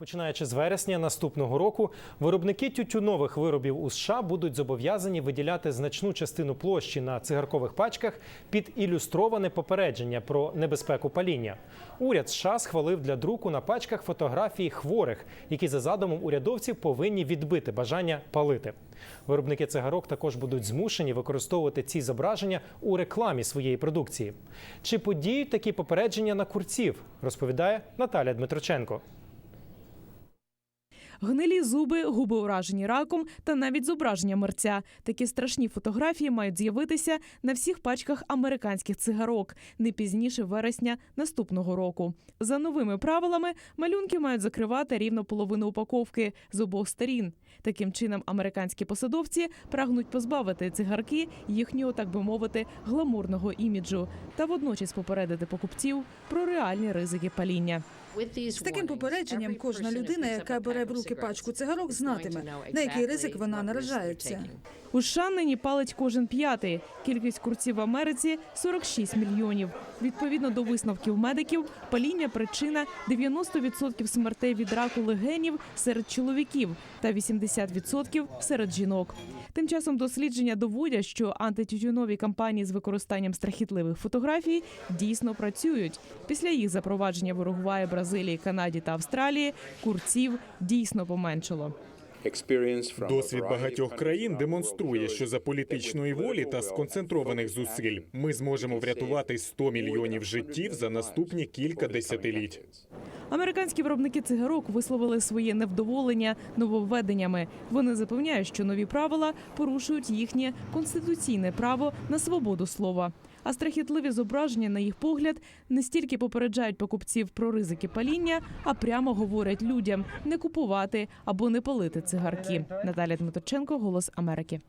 Починаючи з вересня наступного року, виробники тютюнових виробів у США будуть зобов'язані виділяти значну частину площі на цигаркових пачках під ілюстроване попередження про небезпеку паління. Уряд США схвалив для друку на пачках фотографії хворих, які за задумом урядовців повинні відбити бажання палити. Виробники цигарок також будуть змушені використовувати ці зображення у рекламі своєї продукції. Чи подіють такі попередження на курців? Розповідає Наталя Дмитроченко. Гнилі зуби, губи уражені раком та навіть зображення мерця. Такі страшні фотографії мають з'явитися на всіх пачках американських цигарок не пізніше вересня наступного року. За новими правилами малюнки мають закривати рівно половину упаковки з обох сторін. Таким чином, американські посадовці прагнуть позбавити цигарки їхнього, так би мовити, гламурного іміджу та водночас попередити покупців про реальні ризики паління. З таким попередженням кожна людина, яка бере в руки пачку цигарок, знатиме, на який ризик вона наражається. У США нині палить кожен п'ятий. Кількість курців в Америці 46 мільйонів. Відповідно до висновків медиків, паління причина 90% смертей від раку легенів серед чоловіків та 80% серед жінок. Тим часом дослідження доводять, що антитютюнові кампанії з використанням страхітливих фотографій дійсно працюють. Після їх запровадження в Уругваї, Бразилії, Канаді та Австралії курців дійсно поменшало. Досвід багатьох країн демонструє, що за політичної волі та сконцентрованих зусиль ми зможемо врятувати 100 мільйонів життів за наступні кілька десятиліть. Американські виробники цигарок висловили своє невдоволення нововведеннями. Вони запевняють, що нові правила порушують їхнє конституційне право на свободу слова. А страхітливі зображення, на їх погляд, не стільки попереджають покупців про ризики паління, а прямо говорять людям не купувати або не палити цигарки. Наталя Дмитроченко, Голос Америки.